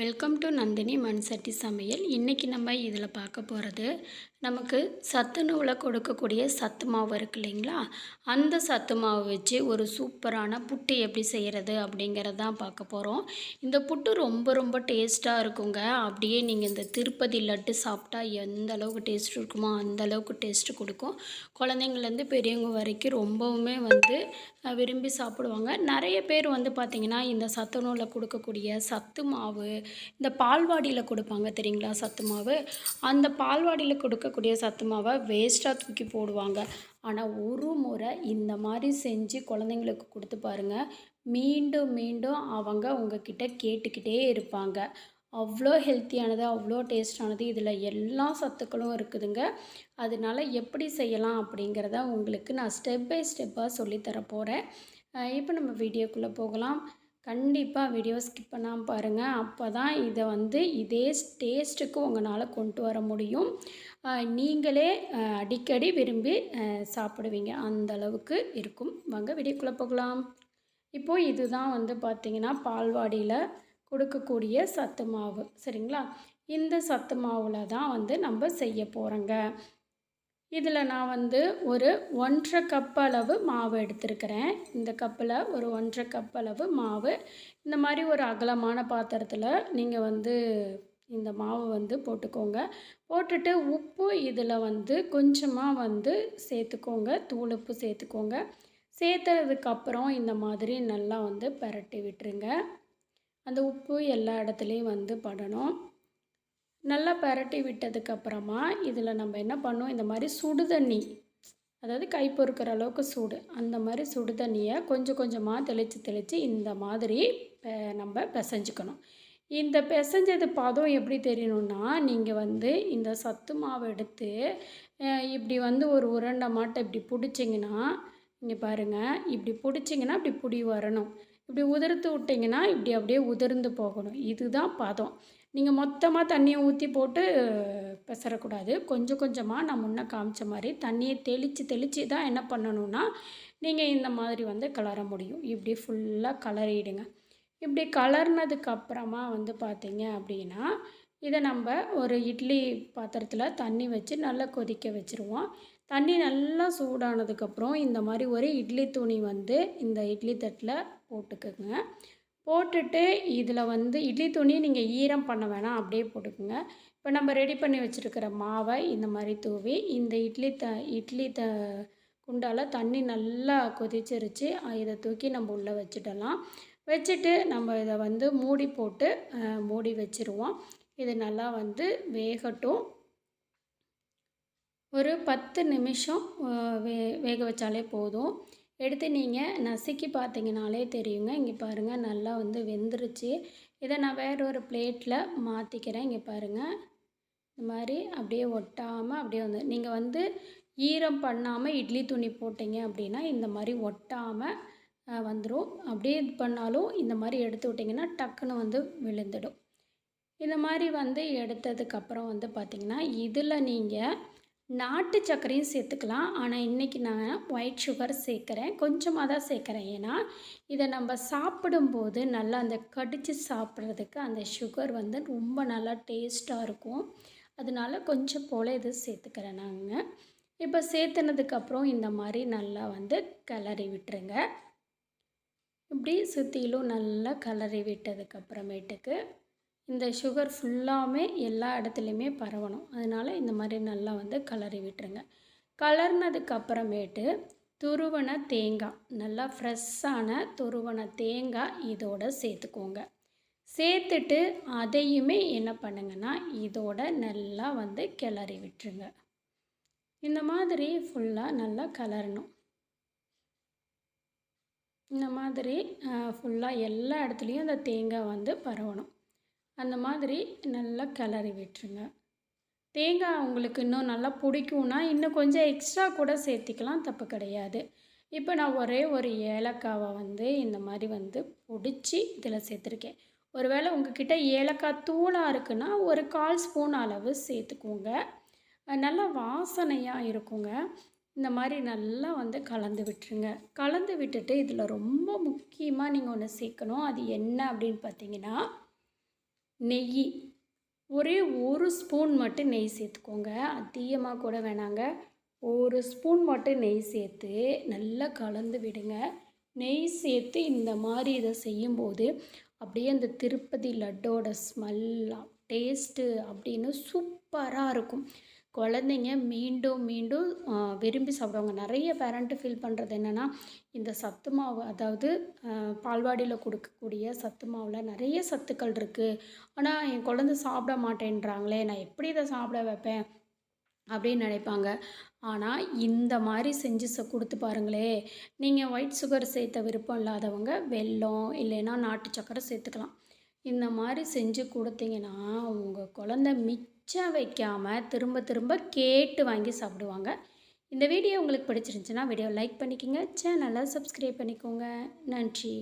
Welcome to Nandini மண்சட்டி சமையல். இன்றைக்கி நம்ம இதில் பார்க்க போகிறது நமக்கு சத்து நூலை கொடுக்கக்கூடிய சத்து மாவு இருக்கு இல்லைங்களா? அந்த சத்து மாவு வச்சு ஒரு சூப்பரான புட்டு எப்படி செய்கிறது அப்படிங்கிறது தான் பார்க்க போகிறோம் இந்த புட்டு ரொம்ப ரொம்ப டேஸ்ட்டாக இருக்குங்க. அப்படியே நீங்கள் இந்த திருப்பதி லட்டு சாப்பிட்டா எந்த அளவுக்கு டேஸ்ட் இருக்குமோ அந்த அளவுக்கு டேஸ்ட்டு கொடுக்கும். குழந்தைங்கள்லேருந்து பெரியவங்க வரைக்கும் ரொம்பவுமே வந்து விரும்பி சாப்பிடுவாங்க. நிறைய பேர் வந்து பார்த்திங்கன்னா இந்த சத்து நூலை கொடுக்கக்கூடிய சத்து மாவு இந்த பால்வாடியில் கொடுப்பாங்க தெரியுங்களா சத்து மாவு? அந்த பால்வாடியில் கொடுக்கக்கூடிய சத்து மாவை வேஸ்ட்டாக தூக்கி போடுவாங்க. ஆனால் ஒரு முறை இந்த மாதிரி செஞ்சு குழந்தைங்களுக்கு கொடுத்து பாருங்கள் மீண்டும் மீண்டும் அவங்க உங்ககிட்ட கேட்டுக்கிட்டே இருப்பாங்க. அவ்வளோ ஹெல்த்தியானது அவ்வளோ டேஸ்டானது இதில் எல்லா சத்துக்களும் இருக்குதுங்க. அதனால எப்படி செய்யலாம் அப்படிங்கிறத உங்களுக்கு நான் ஸ்டெப் பை ஸ்டெப்பாக சொல்லித்தர போகிறேன் இப்போ நம்ம வீடியோக்குள்ளே போகலாம். கண்டிப்பாக வீடியோ ஸ்கிப் பண்ணாமல் பாருங்கள் அப்போ தான் இதை வந்து இதே டேஸ்ட்டுக்கு உங்களால் கொண்டு வர முடியும். நீங்களே அடிக்கடி விரும்பி சாப்பிடுவீங்க. அந்த அளவுக்கு இருக்கும். வாங்க வீடியோக்குள்ளே போகலாம். இப்போது இதுதான் வந்து பார்த்திங்கன்னா பால்வாடியில் கொடுக்கக்கூடிய சத்து மாவு. சரிங்களா? இந்த சத்து மாவில் தான் வந்து நம்ம செய்ய போகிறோங்க இதில் நான் வந்து ஒரு ஒன்றரை கப் அளவு மாவு எடுத்திருக்கிறேன். இந்த கப்பில் ஒரு ஒன்றரை கப் அளவு மாவு. இந்த மாதிரி ஒரு அகலமான பாத்திரத்தில் நீங்கள் வந்து இந்த மாவு வந்து போட்டுக்கோங்க. போட்டுட்டு உப்பு இதில் வந்து கொஞ்சமாக வந்து சேர்த்துக்கோங்க. தூள் உப்பு சேர்த்துக்கோங்க. சேர்த்ததுக்கப்புறம் இந்த மாதிரி நல்லா வந்து பரட்டி விட்டுருங்க. அந்த உப்பு எல்லா இடத்துலையும் வந்து படணும். நல்லா பரட்டி விட்டதுக்கப்புறமா இதில் நம்ம என்ன பண்ணுவோம் இந்த மாதிரி சுடு தண்ணி அதாவது கை பொறுக்கிற அளவுக்கு சூடு அந்த மாதிரி சுடு தண்ணியை கொஞ்சம் கொஞ்சமாக தெளித்து தெளித்து இந்த மாதிரி நம்ம பிசைஞ்சுக்கணும். இந்த பிசைஞ்சது பதம் எப்படி தெரியணும்னா நீங்கள் வந்து இந்த சத்து மாவு எடுத்து இப்படி வந்து ஒரு உருண்டை மாட்டை இப்படி பிடிச்சிங்கன்னா இங்கே பாருங்கள் இப்படி பிடிச்சிங்கன்னா இப்படி பிடி வரணும். இப்படி உதிர்த்து விட்டிங்கன்னா இப்படி அப்படியே உதிர்ந்து போகணும். இதுதான் பதம். நீங்கள் மொத்தமாக தண்ணியை ஊற்றி போட்டு பெசரக்கூடாது. கொஞ்சம் கொஞ்சமாக நான் முன்னே காமிச்ச மாதிரி தண்ணியை தெளித்து தெளித்து தான் என்ன பண்ணணும்னா நீங்கள் இந்த மாதிரி வந்து கலர முடியும். இப்படி ஃபுல்லாக கலரிடுங்க. இப்படி கலர்னதுக்கு அப்புறமா வந்து பார்த்தீங்க அப்படின்னா இதை நம்ம ஒரு இட்லி பாத்திரத்தில் தண்ணி வச்சு நல்லா கொதிக்க வச்சுருவோம். தண்ணி நல்லா சூடானதுக்கப்புறம் இந்த மாதிரி ஒரு இட்லி துணி வந்து இந்த இட்லி தட்டில் போட்டுக்கோங்க. போட்டுட்டு இதில் வந்து இட்லி துணி நீங்கள் ஈரம் பண்ண வேணாம் அப்படியே போட்டுக்கோங்க. இப்போ நம்ம ரெடி பண்ணி வச்சுருக்கிற மாவை இந்த மாதிரி தூவி இந்த இட்லி த இட்லி த குண்டால் தண்ணி நல்லா கொதிச்சிருச்சு. இதை தூக்கி நம்ம உள்ளே வச்சிடலாம். வச்சுட்டு நம்ம இதை வந்து மூடி போட்டு மூடி வச்சுருவோம். இது நல்லா வந்து வேகட்டும். ஒரு பத்து நிமிஷம் வே வேக வச்சாலே போதும். எடுத்து நீங்கள் நசுக்கி பார்த்தீங்கனாலே தெரியுங்க. இங்கே பாருங்கள் நல்லா வந்து வெந்துருச்சு. இதை நான் வேற ஒரு பிளேட்டில் மாற்றிக்கிறேன் இங்கே பாருங்கள் இந்த மாதிரி அப்படியே ஒட்டாமல் அப்படியே வந்து நீங்கள் வந்து ஈரம் பண்ணாமல் இட்லி துணி போட்டிங்க அப்படின்னா இந்த மாதிரி ஒட்டாமல் வந்துடும் அப்படியே இது பண்ணாலும் இந்த மாதிரி எடுத்து விட்டிங்கன்னா டக்குன்னு வந்து விழுந்துடும். இந்த மாதிரி வந்து எடுத்ததுக்கப்புறம் வந்து பார்த்திங்கன்னா இதில் நீங்கள் நாட்டு சர்க்கரையும் சேர்த்துக்கலாம். ஆனால் இன்றைக்கி நான் ஒயிட் சுகர் சேர்க்குறேன். கொஞ்சமாக தான் சேர்க்குறேன். ஏன்னா இதை நம்ம சாப்பிடும்போது நல்லா அந்த கடித்து சாப்பிட்றதுக்கு அந்த சுகர் வந்து ரொம்ப நல்லா டேஸ்ட்டாக இருக்கும். அதனால கொஞ்சம் போல் இது சேர்த்துக்கிறேன் நாங்கள் இப்போ சேர்த்துனதுக்கப்புறம் இந்த மாதிரி நல்லா வந்து கிளறி விட்டுருங்க. இப்படி சுற்றிலும் நல்லா கலரி விட்டதுக்கப்புறமேட்டுக்கு இந்த சுகர் ஃபுல்லாமே எல்லா இடத்துலையுமே பரவணும். அதனால் இந்த மாதிரி நல்லா வந்து கலரி விட்டுருங்க. கலர்னதுக்கு அப்புறமேட்டு துருவன தேங்காய் நல்லா ஃப்ரெஷ்ஷான துருவன தேங்காய் இதோட சேர்த்துக்கோங்க. சேர்த்துட்டு அதையுமே என்ன பண்ணுங்கன்னா இதோட நல்லா வந்து கிளறி விட்டுருங்க. இந்த மாதிரி ஃபுல்லாக நல்லா கலரணும். இந்த மாதிரி ஃபுல்லாக எல்லா இடத்துலையும் அந்த தேங்காய் வந்து பரவணும். அந்த மாதிரி நல்லா கிளறி விட்டுருங்க. தேங்காய் உங்களுக்கு இன்னும் நல்லா பிடிக்கும்னா இன்னும் கொஞ்சம் எக்ஸ்ட்ரா கூட சேர்த்திக்கலாம் தப்பு கிடையாது. இப்போ நான் ஒரே ஒரு ஏலக்காவை வந்து இந்த மாதிரி வந்து பிடிச்சி இதில் சேர்த்துருக்கேன். ஒருவேளை உங்ககிட்ட ஏலக்காய் தூளாக இருக்குன்னா ஒரு கால் ஸ்பூன் அளவு சேர்த்துக்கோங்க. நல்லா வாசனையாக இருக்குங்க. இந்த மாதிரி நல்லா வந்து கலந்து விட்டுருங்க. கலந்து விட்டுட்டு இதில் ரொம்ப முக்கியமாக நீங்கள் ஒன்று சேர்க்கணும். அது என்ன அப்படின்னு பார்த்தீங்கன்னா நெய். ஒரே ஒரு ஸ்பூன் மட்டும் நெய் சேர்த்துக்கோங்க. அதிகமாக கூட வேணாங்க. ஒரு ஸ்பூன் மட்டும் நெய் சேர்த்து நல்லா கலந்து விடுங்க. நெய் சேர்த்து இந்த மாதிரி இதை செய்யும்போது அப்படியே அந்த திருப்பதி லட்டோட ஸ்மெல்லாம் டேஸ்ட்டு அப்படின்னு சூப்பராக இருக்கும். குழந்தைங்க மீண்டும் மீண்டும் விரும்பி சாப்பிடுவாங்க. நிறைய பேரண்ட்டு ஃபீல் பண்ணுறது என்னென்னா இந்த சத்து மாவு அதாவது பால்வாடியில் கொடுக்கக்கூடிய சத்து மாவில் நிறைய சத்துக்கள் இருக்குது ஆனால் என் குழந்தை சாப்பிட மாட்டேன்றாங்களே நான் எப்படி இதை சாப்பிட வைப்பேன்? அப்படின்னு நினைப்பாங்க. ஆனால் இந்த மாதிரி செஞ்சு ச கொடுத்து பாருங்களே நீங்கள் ஒயிட் சுகர் சேர்த்த விருப்பம் இல்லாதவங்க வெல்லம் இல்லைன்னா நாட்டு சக்கரை சேர்த்துக்கலாம். இந்த மாதிரி செஞ்சு கொடுத்தீங்கன்னா உங்கள் குழந்த மிச்சம் வைக்காமல் திரும்ப திரும்ப கேட்டு வாங்கி சாப்பிடுவாங்க. இந்த வீடியோ உங்களுக்கு பிடிச்சிருந்துச்சுன்னா வீடியோ லைக் பண்ணிக்கோங்க. சேனலை சப்ஸ்கிரைப் பண்ணிக்கோங்க. நன்றி.